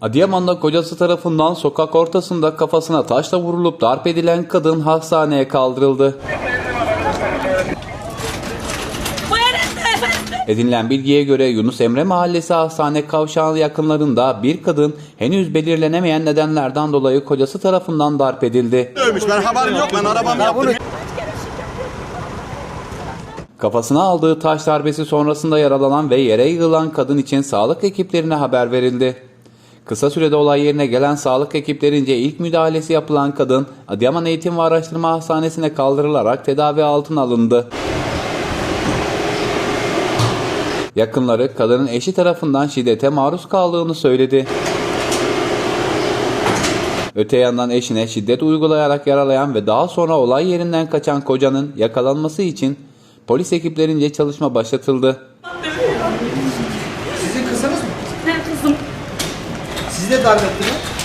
Adıyaman'da kocası tarafından sokak ortasında kafasına taşla vurulup darp edilen kadın hastaneye kaldırıldı. Edinilen bilgiye göre Yunus Emre Mahallesi hastane kavşağı yakınlarında bir kadın henüz belirlenemeyen nedenlerden dolayı kocası tarafından darp edildi. Dövmüş. Ben haberim yok. Ben arabamı yaptım. Kafasına aldığı taş darbesi sonrasında yaralanan ve yere yığılan kadın için sağlık ekiplerine haber verildi. Kısa sürede olay yerine gelen sağlık ekiplerince ilk müdahalesi yapılan kadın Adıyaman Eğitim ve Araştırma Hastanesi'ne kaldırılarak tedavi altına alındı. Yakınları kadının eşi tarafından şiddete maruz kaldığını söyledi. Öte yandan eşine şiddet uygulayarak yaralayan ve daha sonra olay yerinden kaçan kocanın yakalanması için polis ekiplerince çalışma başlatıldı. Sizin kızınız mı? Ben kızım. Sizi de darp etti mi?